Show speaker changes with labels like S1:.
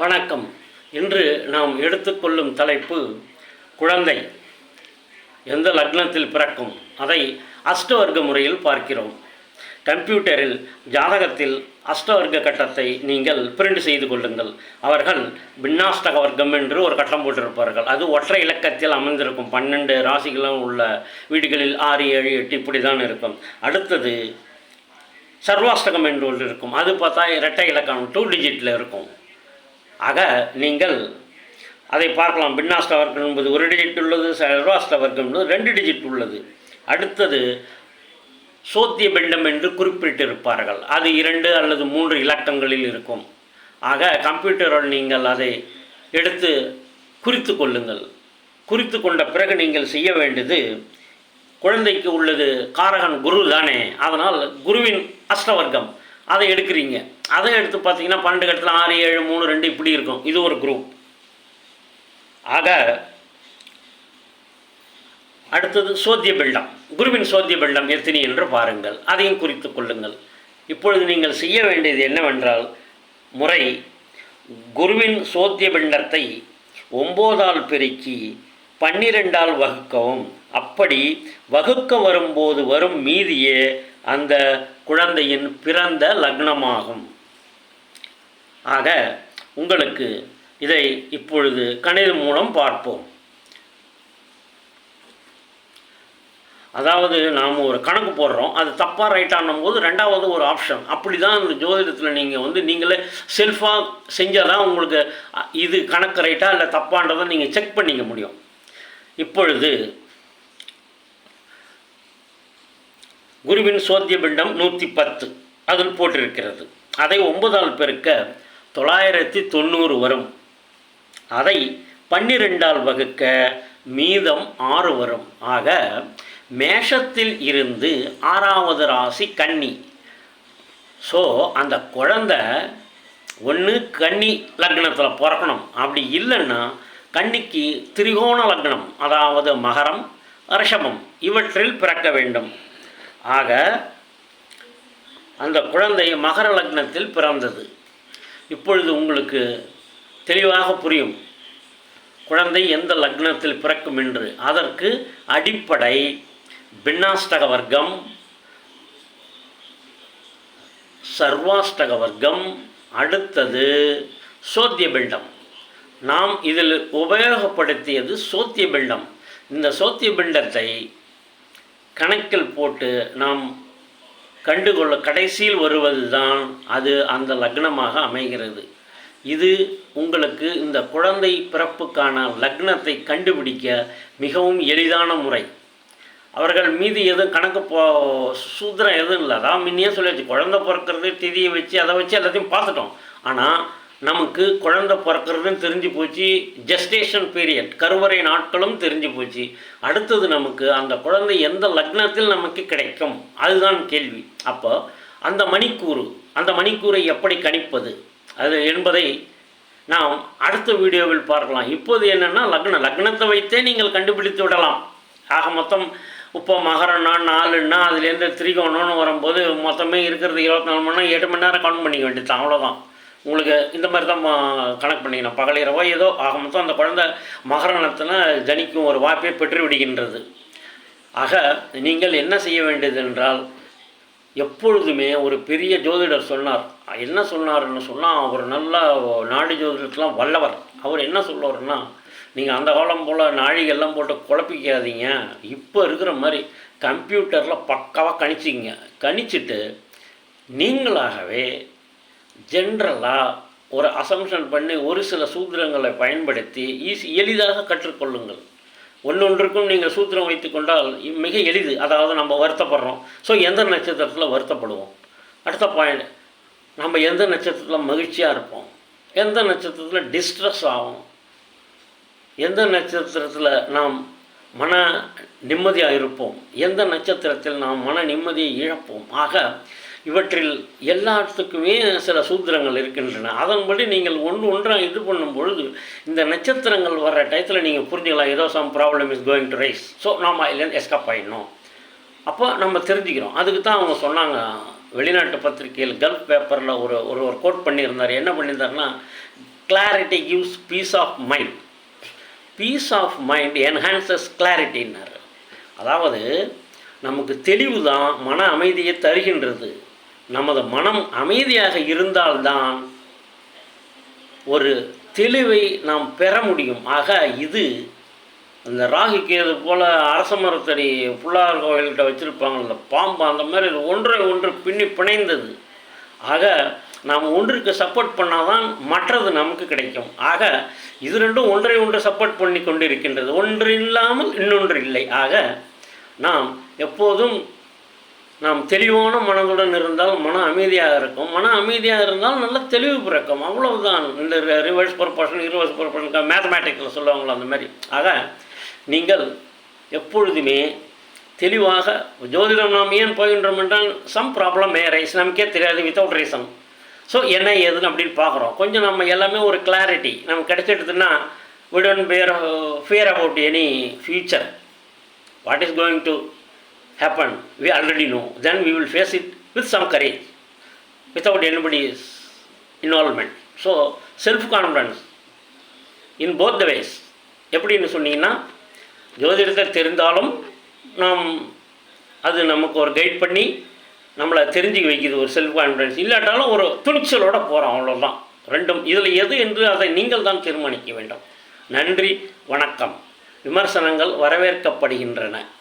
S1: வணக்கம். இன்று நாம் எடுத்துக்கொள்ளும் தலைப்பு குழந்தை எந்த லக்னத்தில் பிறக்கும்? அதை அஷ்டவர்க்க முறையில் பார்க்கிறோம். கம்ப்யூட்டரில் ஜாதகத்தில் அஷ்டவர்க்க கட்டத்தை நீங்கள் பிரிண்ட் செய்து கொள்ளுங்கள். அவர்கள் பின்னாஷ்டக வர்க்கம் என்று ஒரு கட்டம் போட்டிருப்பார்கள். அது ஒற்றை இலக்கத்தில் அமைந்திருக்கும். பன்னெண்டு ராசிகளும் உள்ள வீடுகளில் ஆறு ஏழு எட்டு இப்படி தான் இருக்கும். அடுத்தது சர்வாஷ்டகம் என்று ஒன்று இருக்கும். அது பார்த்தா இரட்டை இலக்கம் டூ டிஜிட்டில் இருக்கும். ஆக நீங்கள் அதை பார்க்கலாம். பின்னாஷ்ட வர்க்கம் என்பது ஒரு டிஜிட் உள்ளது சர்வாஷ்ட வர்க்கம் என்பது ரெண்டு டிஜிட் உள்ளது. அடுத்தது சோத்திய பிண்டம் என்று குறிப்பிட்டிருப்பார்கள். அது இரண்டு அல்லது மூன்று இலக்கங்களில் இருக்கும். ஆக கம்ப்யூட்டரில் நீங்கள் அதை எடுத்து குறித்து கொள்ளுங்கள். குறித்து கொண்ட பிறகு நீங்கள் செய்ய வேண்டியது குழந்தைக்கு உள்ளது காரகன் குரு தானே. அதனால் குருவின் அஷ்டவர்க்கம். அதை எடுக்கிறீங்க. அதை எடுத்து பார்த்தீங்கன்னா பன்னெண்டு கட்டத்தில் ஆறு ஏழு மூணு ரெண்டு இப்படி இருக்கும். இது ஒரு குரூப் ஆக அடுத்தது சோத்திய பெல்டம் குருவின் சோத்திய பெல்டம் எத்தனை என்று பாருங்கள். அதையும் குறித்து கொள்ளுங்கள். இப்பொழுது நீங்கள் செய்ய வேண்டியது என்னவென்றால் முறை குருவின் சோத்திய பெண்டத்தை ஒம்போதால் பெருக்கி பன்னிரெண்டால் வகுக்கவும். அப்படி வகுக்க வரும்போது வரும் மீதியே அந்த குழந்தையின் பிறந்த லக்னமாகும். ஆக உங்களுக்கு இதை இப்பொழுது கணிதம் மூலம் பார்ப்போம். அதாவது நாம் ஒரு கணக்கு போடுறோம். அது தப்பாக ரைட் ஆனும்போது ரெண்டாவது ஒரு ஆப்ஷன். அப்படி தான் இந்த ஜோதிடத்தில் நீங்கள் வந்து நீங்களே செல்ஃபாக செஞ்சால் தான் உங்களுக்கு இது கணக்கு ரைட்டா இல்லை தப்பான்றதை நீங்கள் செக் பண்ணிக்க முடியும். இப்பொழுது குருவின் சோத்திய பிண்டம் நூற்றி பத்து அதில் போட்டிருக்கிறது. அதை ஒன்பதால் பெருக்க தொள்ளாயிரத்தி தொண்ணூறு வரும். அதை பன்னிரெண்டால் வகுக்க மீதம் ஆறு வரும். ஆக மேஷத்தில் இருந்து ஆறாவது ராசி கன்னி. ஸோ அந்த குழந்தை ஒன்று கன்னி லக்னத்தில் பிறக்கணும். அப்படி இல்லைன்னா கன்னிக்கு திரிகோண லக்னம் அதாவது மகரம் ரிஷபம் இவற்றில் பிறக்க வேண்டும். ஆக அந்த குழந்தை மகர லக்னத்தில் பிறந்தது. இப்பொழுது உங்களுக்கு தெளிவாக புரியும். குழந்தை எந்த லக்னத்தில் பிறக்கும் என்று. அதற்கு அடிப்படை பின்னாஷ்டக வர்க்கம் சர்வாஷ்டக வர்க்கம் அடுத்தது சோத்திய பிண்டம். நாம் இதில் உபயோகப்படுத்தியது சோத்திய பிண்டம். இந்த சோத்திய பிண்டத்தை கணக்கில் போட்டு நாம் கண்டுகொள்ள கடைசியில் வருவது தான் அது அந்த லக்னமாக அமைகிறது. இது உங்களுக்கு இந்த குழந்தை பிறப்புக்கான லக்னத்தை கண்டுபிடிக்க மிகவும் எளிதான முறை. அவர்கள் மீது எதுவும் கணக்கு போ சூத்திரம் எதுவும் இல்லை. அதான் முன்னே சொல்லியாச்சு. குழந்தை பிறக்கிறது திதியை வச்சு அதை வச்சு எல்லாத்தையும் பார்த்துட்டோம். ஆனால் நமக்கு குழந்தை பிறக்கிறதுன்னு தெரிஞ்சு போச்சு ஜெஸ்டேஷன் பீரியட் கருவறை நாட்களும் தெரிஞ்சு போச்சு. அடுத்தது நமக்கு அந்த குழந்தை எந்த லக்னத்தில் நமக்கு கிடைக்கும்? அதுதான் கேள்வி. அப்போ அந்த மணிக்கூறு அந்த மணிக்கூரை எப்படி கணிப்பது? அது என்பதை நாம் அடுத்த வீடியோவில் பார்க்கலாம். இப்போது என்னென்னா லக்னம் லக்னத்தை வைத்தே நீங்கள் கண்டுபிடித்து விடலாம். ஆக மொத்தம் இப்போ மகரம்னா நாலுன்னா அதுலேருந்து திரிகோணம்னு வரும்போது மொத்தமே இருக்கிறது இருபத்தி நாலு மணி நேரம் எட்டு மணி நேரம் கவுண்ட் பண்ணிக்க வேண்டியது அவ்வளோதான் உங்களுக்கு இந்த மாதிரி தான் கணக்கு பண்ணிக்கணும். பகல் இரவோ ஏதோ ஆக மொத்தம் அந்த குழந்தை மகரணத்தில் ஜனிக்கும் ஒரு வாய்ப்பை பெற்று விடுகின்றது. ஆக நீங்கள் என்ன செய்ய வேண்டியது என்றால் எப்பொழுதுமே ஒரு பெரிய ஜோதிடர் சொன்னார். என்ன சொன்னார்னு சொன்னால் அவர் நல்ல நாடி ஜோதிடத்துலாம் வல்லவர். அவர் என்ன சொல்லுவார்னா நீங்கள் அந்த காலம் போல் நாழிகெல்லாம் போட்டு குழப்பிக்காதீங்க. இப்போ இருக்கிற மாதிரி கம்ப்யூட்டரில் பக்காவாக கணிச்சிங்க கணிச்சிட்டு நீங்களாகவே ஜென்ரலாக ஒரு அசம்ஷன் பண்ணி ஒரு சில சூத்திரங்களை பயன்படுத்தி ஈஸி எளிதாக கற்றுக்கொள்ளுங்கள். ஒன்றொன்றுக்கும் நீங்கள் சூத்திரம் வைத்து கொண்டால் மிக எளிது. அதாவது நம்ம வருத்தப்படுறோம். ஸோ எந்த நட்சத்திரத்தில் வருத்தப்படுவோம்? அடுத்த பாயிண்ட் நம்ம எந்த நட்சத்திரத்தில் மகிழ்ச்சியாக இருப்போம்? எந்த நட்சத்திரத்தில் டிஸ்ட்ரெஸ் ஆகும்? எந்த நட்சத்திரத்தில் நாம் மன நிம்மதியாக இருப்போம்? எந்த நட்சத்திரத்தில் நாம் மன நிம்மதியை இழப்போம்? ஆக இவற்றில் எல்லாத்துக்குமே சில சூத்திரங்கள் இருக்கின்றன. அதன்படி நீங்கள் ஒன்று ஒன்றாக இது பண்ணும் பொழுது இந்த நட்சத்திரங்கள் வர்ற டயத்தில் நீங்கள் புரிஞ்சுக்கலாம் ஏதோ some problem is going to rise so நாம் இல்லைன்னு எஸ்கப் ஆகிடணும் அப்போ நம்ம தெரிஞ்சுக்கிறோம். அதுக்கு தான் அவங்க சொன்னாங்க. வெளிநாட்டு பத்திரிகையில் கல்ஃப் பேப்பரில் ஒரு ஒரு ஒரு கோட் பண்ணியிருந்தார். என்ன பண்ணியிருந்தாருன்னா clarity gives peace of mind peace of mind enhances கிளாரிட்டின்னார் அதாவது நமக்கு தெளிவு தான் மன அமைதியை தருகின்றது. நமது மனம் அமைதியாக இருந்தால்தான் ஒரு தெளிவை நாம் பெற முடியும். ஆக இது அந்த ராகிக்கு கேது போல் அரச மரத்தடி புள்ளார் கோயில்கிட்ட வச்சுருப்பாங்க. அந்த பாம்பு அந்த மாதிரி இது ஒன்றை ஒன்று பின்னி பிணைந்தது. ஆக நாம் ஒன்றுக்கு சப்போர்ட் பண்ணாதான் மற்றது நமக்கு கிடைக்கும். ஆக இது ரெண்டும் ஒன்றை ஒன்று சப்போர்ட் பண்ணி கொண்டு இருக்கின்றது ஒன்று இல்லாமல் இன்னொன்று இல்லை. ஆக நாம் எப்போதும் நாம் தெளிவான மனதுடன் இருந்தால் மன அமைதியாக இருக்கும். மன அமைதியாக இருந்தால் நல்ல தெளிவு பிறக்கும். அவ்வளவுதான். இந்த ரிவர்ஸ் ப்ரொபோர்ஷன் ரிவர்ஸ் ப்ரொபோர்ஷன் மேத்தமேட்டிக்கில் சொல்லுவாங்களோ அந்த மாதிரி. ஆக நீங்கள் எப்பொழுதுமே தெளிவாக ஜோதிடம் நாம் ஏன் போகின்றோம் என்றால் சம் ப்ராப்ளம் மே ரைஸ் நமக்கே தெரியாது வித்தவுட் ரீசன் ஸோ என்ன ஏதுன்னு அப்படின்னு பார்க்குறோம். கொஞ்சம் நம்ம எல்லாமே ஒரு கிளாரிட்டி நமக்கு கிடைச்சிடுதுன்னா விடன் don't bear about any future what is going going happen we already know. Then we will face it with some courage without anybody's involvement. So self confidence in both the ways. எப்படின்னு சொன்னீங்கன்னா ஜோதிடத்தை தெரிந்தாலும் நாம் அது நமக்கு ஒரு guide பண்ணி நம்மளை தெரிஞ்சுக்க வைக்கிது ஒரு செல்ஃப் கான்ஃபிடன்ஸ் இல்லாட்டாலும் ஒரு துணிச்சலோடு போகிறோம் அவ்வளோதான் ரெண்டும் இதில் எது என்று அதை நீங்கள் தான் தீர்மானிக்க வேண்டும். நன்றி வணக்கம். விமர்சனங்கள் வரவேற்கப்படுகின்றன.